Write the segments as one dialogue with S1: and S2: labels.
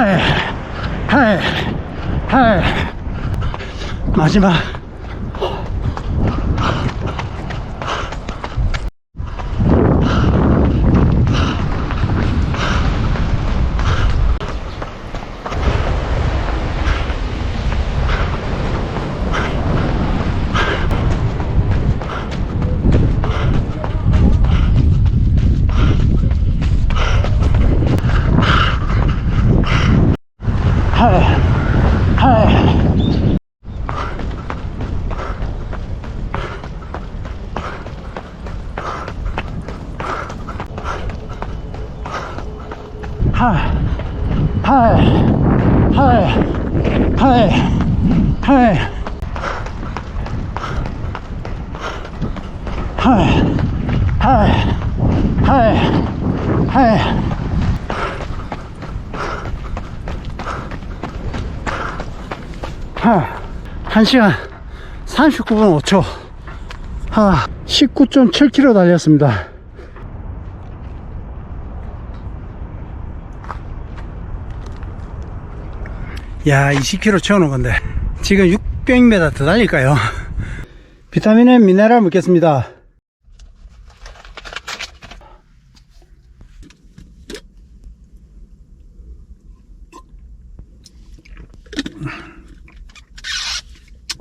S1: 하이, 하이, 하이. 마지막. 하이, 하이. 하이, 하이, 하이, 하이, 하이. 하이, 하이, 하이, 하이. 하, 1시간 39분 5초. 하, 19.7km 달렸습니다. 야, 20km 채우는 건데. 지금 600m 더 달릴까요? 비타민 M 미네랄 먹겠습니다.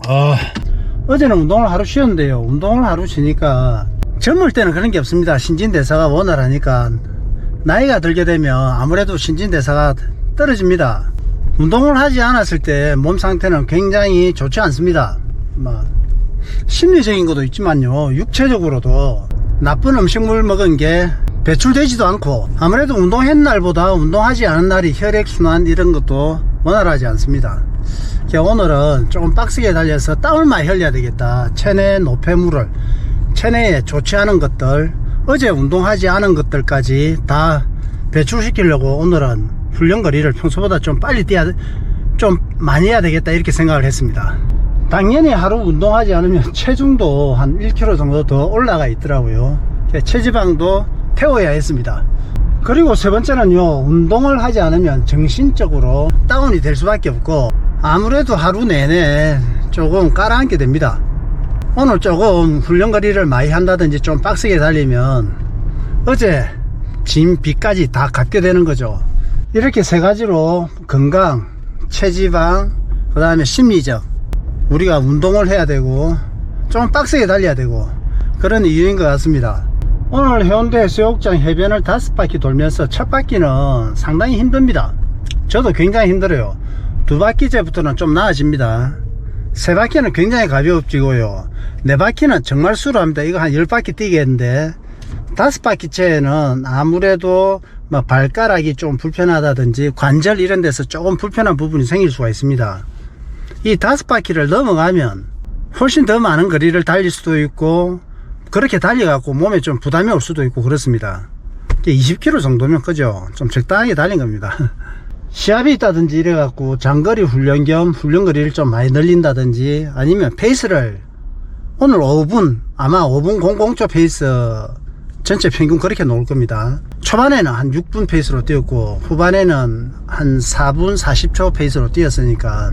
S1: 아, 어제는 운동을 하루 쉬었는데요. 운동을 하루 쉬니까 젊을 때는 그런 게 없습니다. 신진대사가 원활하니까 나이가 들게 되면 아무래도 신진대사가 떨어집니다. 운동을 하지 않았을 때 몸 상태는 굉장히 좋지 않습니다. 뭐 심리적인 것도 있지만요. 육체적으로도 나쁜 음식물 먹은 게 배출되지도 않고 아무래도 운동한 날보다 운동하지 않은 날이 혈액순환 이런 것도 원활하지 않습니다. 오늘은 조금 빡세게 달려서 땀을 많이 흘려야 되겠다. 체내 노폐물을 체내에 좋지 않은 것들 어제 운동하지 않은 것들까지 다 배출시키려고 오늘은 훈련 거리를 평소보다 좀 빨리 뛰어야 좀 많이 해야 되겠다 이렇게 생각을 했습니다. 당연히 하루 운동하지 않으면 체중도 한 1kg 정도 더 올라가 있더라고요. 체지방도 태워야 했습니다. 그리고 세 번째는요, 운동을 하지 않으면 정신적으로 다운이 될 수밖에 없고, 아무래도 하루 내내 조금 깔아앉게 됩니다. 오늘 조금 훈련 거리를 많이 한다든지 좀 빡세게 달리면, 어제 진 빚까지 다 갚게 되는 거죠. 이렇게 세 가지로 건강, 체지방, 그 다음에 심리적, 우리가 운동을 해야 되고 좀 빡세게 달려야 되고 그런 이유인 것 같습니다. 오늘 해운대 해수욕장 해변을 다섯 바퀴 돌면서 첫 바퀴는 상당히 힘듭니다. 저도 굉장히 힘들어요. 두 바퀴째부터는 좀 나아집니다. 세 바퀴는 굉장히 가벼워지고요. 네 바퀴는 정말 수로합니다. 이거 한 열 바퀴 뛰겠는데 다섯 바퀴째는 아무래도 뭐 발가락이 좀 불편하다든지 관절 이런 데서 조금 불편한 부분이 생길 수가 있습니다. 이 다섯 바퀴를 넘어가면 훨씬 더 많은 거리를 달릴 수도 있고 그렇게 달려갖고 몸에 좀 부담이 올 수도 있고 그렇습니다. 20km 정도면 그죠? 좀 적당하게 달린 겁니다. 시합이 있다든지 이래갖고 장거리 훈련 겸 훈련 거리를 좀 많이 늘린다든지 아니면 페이스를 오늘 5분 아마 5분 00초 페이스 전체 평균 그렇게 놓을 겁니다 초반에는 한 6분 페이스로 뛰었고 후반에는 한 4분 40초 페이스로 뛰었으니까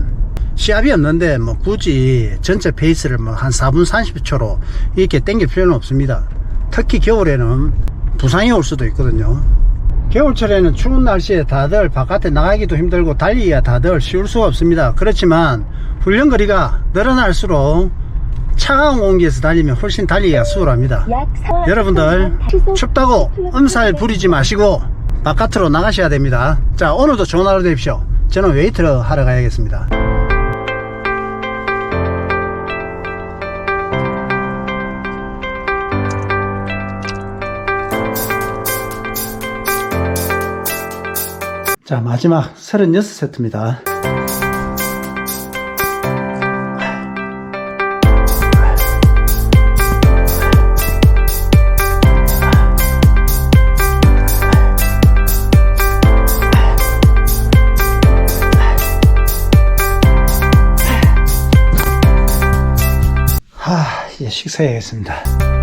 S1: 시합이 없는데 뭐 굳이 전체 페이스를 뭐 한 4분 30초로 이렇게 땡길 필요는 없습니다. 특히 겨울에는 부상이 올 수도 있거든요. 겨울철에는 추운 날씨에 다들 바깥에 나가기도 힘들고 달리기가 다들 쉬울 수가 없습니다. 그렇지만 훈련 거리가 늘어날수록 차가운 공기에서 달리면 훨씬 달리기가 수월합니다. 여러분들 춥다고 엄살 부리지 마시고 바깥으로 나가셔야 됩니다. 자 오늘도 좋은 하루 되십시오. 저는 웨이트를 하러 가야겠습니다. 자 마지막 36세트입니다 식사해야겠습니다